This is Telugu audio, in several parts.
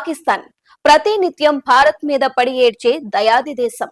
పాకిస్తాన్. ప్రతినిత్యం భారత్ మీద పడి ఏడ్చే దయాది దేశం.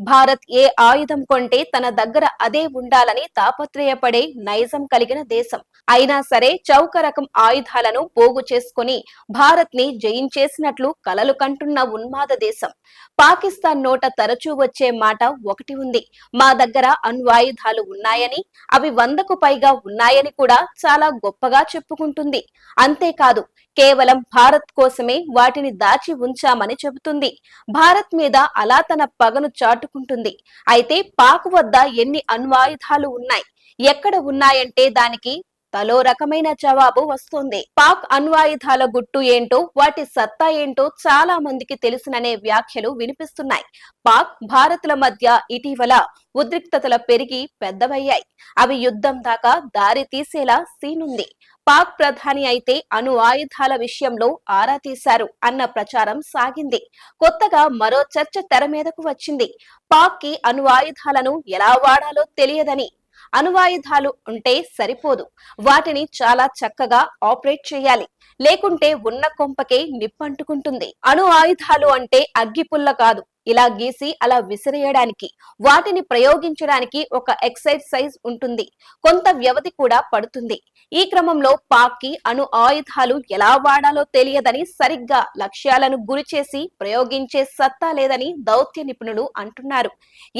భారత్ ఏ ఆయుధం కొంటే తన దగ్గర అదే ఉండాలని తాపత్రయపడే నైజం కలిగిన దేశం. అయినా సరే చౌక రకం ఆయుధాలను పోగు చేసుకుని భారత్ని జయించేసినట్లు కలలు కంటున్న ఉన్మాద దేశం. పాకిస్తాన్ నోట తరచూ వచ్చే మాట ఒకటి ఉంది. మా దగ్గర అణ్వాయుధాలు ఉన్నాయని అవి వందకు పైగా ఉన్నాయని కూడా చాలా గొప్పగా చెప్పుకుంటుంది. అంతేకాదు కేవలం భారత్ కోసమే వాటిని దాచి ఉంచామని చెబుతుంది. భారత్ మీద అలా తన పగను చాటు చాటుకుంటుంది అయితే పాక్ వద్ద ఎన్ని అణ్వాయుధాలు ఉన్నాయి? ఎక్కడ ఉన్నాయంటే దానికి తలో రకమైన జవాబు వస్తుంది. పాక్ అణ్వాయుధాల గుట్టు ఏంటో వాటి సత్తా ఏంటో చాలా మందికి తెలుసుననే వ్యాఖ్యలు వినిపిస్తున్నాయి. పాక్ భారత్ల మధ్య ఇటీవల ఉద్రిక్తతల పెరిగి పెద్దవయ్యాయి. అవి యుద్ధం దాకా దారి తీసేలా సీనుంది. పాక్ ప్రధాని అయితే అణు ఆయుధాల విషయంలో ఆరా తీశారు అన్న ప్రచారం సాగింది. కొత్తగా మరో చర్చ తెర మీదకు వచ్చింది. పాక్కి అణు ఆయుధాలను ఎలా వాడాలో తెలియదని అణువాయుధాలు ఉంటే సరిపోదు. వాటిని చాలా చక్కగా ఆపరేట్ చేయాలి. లేకుంటే ఉన్న కొంపకే నిప్పంటుకుంటుంది. అణు ఆయుధాలు అంటే అగ్గిపుల్ల కాదు. ఇలా గీసి అలా విసిరేయడానికి వాటిని ప్రయోగించడానికి ఒక ఎక్సైజ్ ఉంటుంది. కొంత వ్యవధి కూడా పడుతుంది. ఈ క్రమంలో పాక్కి అణు ఆయుధాలు ఎలా వాడాలో తెలియదని సరిగ్గా లక్ష్యాలను గురి చేసి ప్రయోగించే సత్తా లేదని దౌత్య నిపుణులు అంటున్నారు.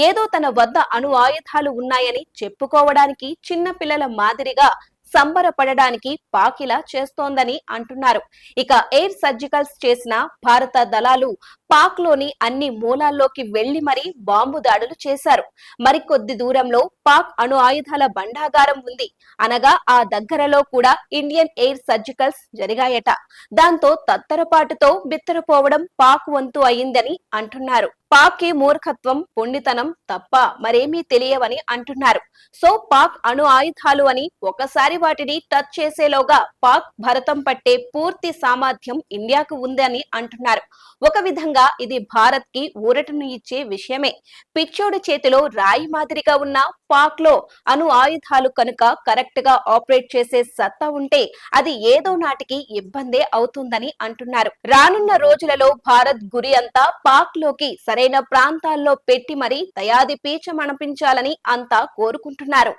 ఏదో తన వద్ద అణు ఆయుధాలు ఉన్నాయని చెప్పుకోవడానికి చిన్న పిల్లల మాదిరిగా సంబరపడడానికి పాక్ చేస్తోందని అంటున్నారు. ఇక ఎయిర్ సర్జికల్స్ చేసిన భారత దళాలు పాక్లోని అన్ని మూలాల్లోకి వెళ్ళి మరీ బాంబు దాడులు చేశారు. మరికొద్ది దూరంలో పాక్ అణు ఆయుధాల బండాగారం ఉంది. అనగా ఆ దగ్గరలో కూడా ఇండియన్ ఎయిర్ సర్జికల్స్ జరిగాయట. దాంతో తత్తరపాటుతో బిత్తరపోవడం పాక్ వంతు అయిందని అంటున్నారు. పాక్కి మూర్ఖత్వం పొండితనం తప్ప మరేమీ తెలియవని అంటున్నారు. సో పాక్ అణు ఆయుధాలు అని ఒకసారి వాటిని టచ్ చేసేలోగా పాక్ భరతం పట్టే పూర్తి సామర్థ్యం ఇండియాకు ఉందని అంటున్నారు. ఒక విధంగా ఇది భారత్కి ఊరటను ఇచ్చే విషయమే. పిచ్చోడి చేతిలో రాయి మాదిరిగా ఉన్న పాక్లో అణు ఆయుధాలు కనుక కరెక్ట్గా ఆపరేట్ చేసే సత్తా ఉంటే అది ఏదో నాటికి ఇబ్బందే అవుతుందని అంటున్నారు. రానున్న రోజులలో భారత్ గురి అంతా పాక్లోకి సరే సరైన ప్రాంతాల్లో పెట్టి మరీ దయాది పీచమణపించాలని అంతా కోరుకుంటున్నారు.